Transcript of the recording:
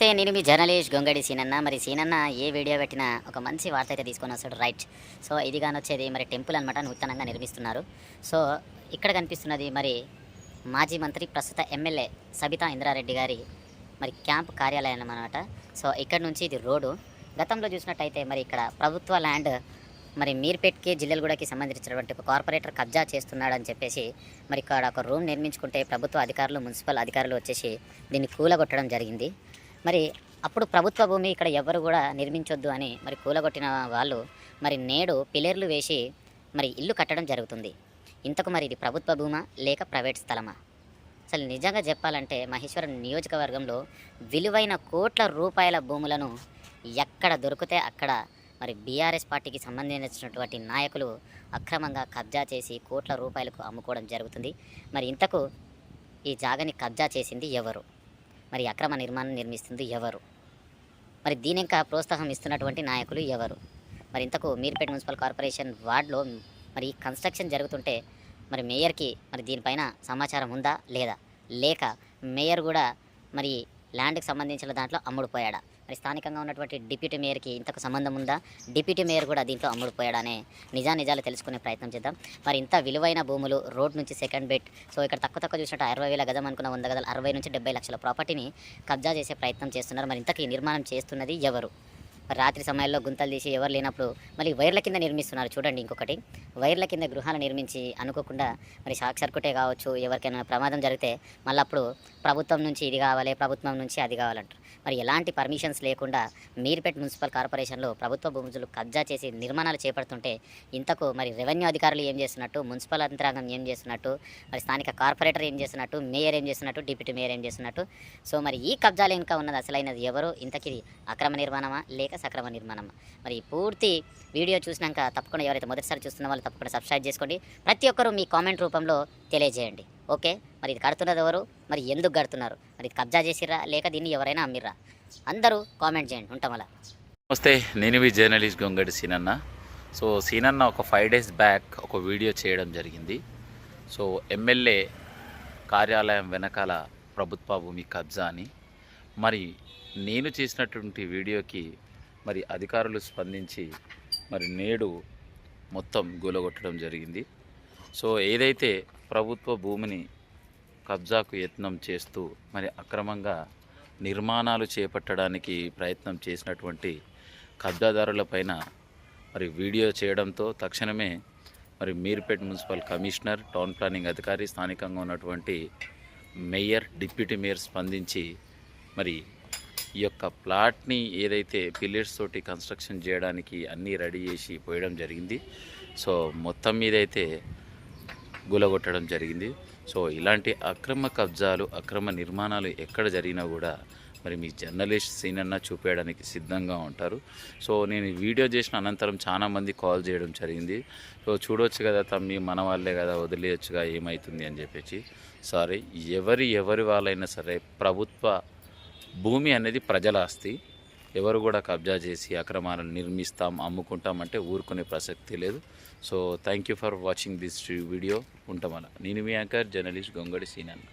నమస్తే నేను మీ జర్నలిస్ట్ గొంగడి సీనన్న. మరి సీనన్న ఏ వీడియో పెట్టినా ఒక మంచి వార్త అయితే తీసుకొని వస్తాడు రైట్. సో ఇది కానీ వచ్చేది మరి టెంపుల్ అనమాట నూతనంగా నిర్మిస్తున్నారు. సో ఇక్కడ కనిపిస్తున్నది మరి మాజీ మంత్రి ప్రస్తుత ఎమ్మెల్యే సబితా ఇంద్రారెడ్డి గారి మరి క్యాంప్ కార్యాలయం అనమాట సో ఇక్కడ నుంచి ఇది రోడ్డు. గతంలో చూసినట్టయితే మరి ఇక్కడ ప్రభుత్వ ల్యాండ్ మరి మీర్పేట్కి జిల్లెలగూడకి సంబంధించినటువంటి ఒక కార్పొరేటర్ కబ్జా చేస్తున్నాడని చెప్పేసి మరి ఇక్కడ ఒక రూమ్ నిర్మించుకుంటే ప్రభుత్వ అధికారులు మున్సిపల్ అధికారులు వచ్చేసి దీన్ని కూలగొట్టడం జరిగింది. మరి అప్పుడు ప్రభుత్వ భూమి ఇక్కడ ఎవరు కూడా నిర్మించొద్దు అని మరి కూలగొట్టిన వాళ్ళు మరి నేడు పిల్లర్లు వేసి మరి ఇల్లు కట్టడం జరుగుతుంది. ఇంతకు మరి ఇది ప్రభుత్వ భూమా లేక ప్రైవేట్ స్థలమా? అసలు నిజంగా చెప్పాలంటే మహేశ్వరం నియోజకవర్గంలో విలువైన కోట్ల రూపాయల భూములను ఎక్కడ దొరికితే అక్కడ మరి బీఆర్ఎస్ పార్టీకి సంబంధించినటువంటి నాయకులు అక్రమంగా కబ్జా చేసి కోట్ల రూపాయలకు అమ్ముకోవడం జరుగుతుంది. మరి ఇంతకు ఈ జాగని కబ్జా చేసింది ఎవరు? మరి అక్రమ నిర్మాణం నిర్మిస్తుంది ఎవరు? మరి దీని ఇంకా ప్రోత్సాహం ఇస్తున్నటువంటి నాయకులు ఎవరు? మరి ఇంతకు మీర్పేట మున్సిపల్ కార్పొరేషన్ వార్డులో మరి కన్స్ట్రక్షన్ జరుగుతుంటే మరి మేయర్కి మరి దీనిపైన సమాచారం ఉందా లేదా? లేక మేయర్ కూడా మరి ల్యాండ్కి సంబంధించిన దాంట్లో అమ్ముడుపోయాడా? మరి స్థానికంగా ఉన్నటువంటి డిప్యూటీ మేయర్కి ఇంతకు సంబంధం ఉందా? డిప్యూటీ మేయర్ కూడా దీంట్లో అమ్ముడుపోయాడనే నిజా నిజాలు తెలుసుకునే ప్రయత్నం చేద్దాం. మరి ఇంత విలువైన భూములు రోడ్ నుంచి సెకండ్ బెట్ సో ఇక్కడ తక్కువ తక్కువ చూసినట్టు అరవై వేల గజం అనుకున్న వంద గజాలు అరవై నుంచి డెబ్బై లక్షల ప్రాపర్టీని కబ్జా చేసే ప్రయత్నం చేస్తున్నారు. మరి ఇంతకీ నిర్మాణం చేస్తున్నది ఎవరు? రాత్రి సమయాల్లో గుంతలు తీసి ఎవరు లేనప్పుడు మళ్ళీ వైర్ల కింద నిర్మిస్తున్నారు. చూడండి ఇంకొకటి. వైర్ల కింద గృహాలు నిర్మించి అనుకోకుండా మరి షాక్ సర్క్యూటే కావచ్చు ఎవరికైనా ప్రమాదం జరిగితే మళ్ళీ అప్పుడు ప్రభుత్వం నుంచి ఇది కావాలి ప్రభుత్వం నుంచి అది కావాలంటారు. మరి ఎలాంటి పర్మిషన్స్ లేకుండా మీర్పేట్ మున్సిపల్ కార్పొరేషన్లో ప్రభుత్వ భూములు కబ్జా చేసి నిర్మాణాలు చేపడుతుంటే ఇంతకు మరి రెవెన్యూ అధికారులు ఏం చేస్తున్నట్టు మున్సిపల్ యంత్రాంగం ఏం చేస్తున్నట్టు మరి స్థానిక కార్పొరేటర్ ఏం చేస్తున్నట్టు మేయర్ ఏం చేస్తున్నట్టు డిప్యూటీ మేయర్ ఏం చేస్తున్నట్టు. సో మరి ఈ కబ్జాలు ఇంకా ఉన్నది అసలైనది ఎవరు? ఇంతకి అక్రమ నిర్మాణమా లేక సక్రమ నిర్మాణమా? మరి పూర్తి వీడియో చూసినాక తప్పకుండా ఎవరైతే మొదటిసారి చూస్తున్న వాళ్ళు తప్పకుండా సబ్స్క్రైబ్ చేసుకోండి. ప్రతి ఒక్కరూ మీ కామెంట్ రూపంలో తెలియజేయండి. ఓకే? మరి ఇది కడుతున్నది ఎవరు? మరి ఎందుకు కడుతున్నారు? మరి ఇది కబ్జా చేసిర్రా? లేక దీన్ని ఎవరైనా అమ్మిర్రా? అందరూ కామెంట్ చేయండి ఉంటాం అలా. నమస్తే నేను మీ జర్నలిస్ట్ గొంగడి సీనన్న. సో సీనన్న ఒక ఫైవ్ డేస్ బ్యాక్ ఒక వీడియో చేయడం జరిగింది. సో ఎమ్మెల్యే కార్యాలయం వెనకాల ప్రభుత్వ భూమి కబ్జా అని. మరి నేను చేసినటువంటి వీడియోకి మరి అధికారులు స్పందించి మరి నేడు మొత్తం గూలగొట్టడం జరిగింది. సో ఏదైతే ప్రభుత్వ భూమిని కబ్జాకు యత్నం చేస్తూ మరి అక్రమంగా నిర్మాణాలు చేపట్టడానికి ప్రయత్నం చేసినటువంటి కబ్జాదారులపైన మరి వీడియో చేయడంతో తక్షణమే మరి Meerpet municipal commissioner town planning అధికారి స్థానికంగా ఉన్నటువంటి మేయర్ డిప్యూటీ మేయర్ స్పందించి మరి ఈ యొక్క ప్లాట్ని ఏదైతే పిల్లర్స్ తోటి కన్స్ట్రక్షన్ చేయడానికి అన్నీ రెడీ చేసి పోయడం జరిగింది. సో మొత్తం మీదైతే గులగొట్టడం జరిగింది. సో ఇలాంటి అక్రమ కబ్జాలు అక్రమ నిర్మాణాలు ఎక్కడ జరిగినా కూడా మరి మీ జర్నలిస్ట్ సీనన్న చూపేయడానికి సిద్ధంగా ఉంటారు. సో నేను వీడియో చేసిన అనంతరం చాలామంది కాల్ చేయడం జరిగింది. సో చూడొచ్చు కదా తమ్మి మన వాళ్ళే కదా వదిలేయచ్చుగా ఏమవుతుంది అని చెప్పేసి. సారీ ఎవరి ఎవరి వాళ్ళైనా సరే ప్రభుత్వ భూమి అనేది ప్రజల ఆస్తి. ఎవరు కూడా కబ్జా చేసి అక్రమాలను నిర్మిస్తాం అమ్ముకుంటాం అంటే ఊరుకునే ప్రసక్తి లేదు. So thank you for watching this video ఉంటామల. నేను మీ యాంకర్ జర్నలిస్ట్ గొంగడి సీనన్న.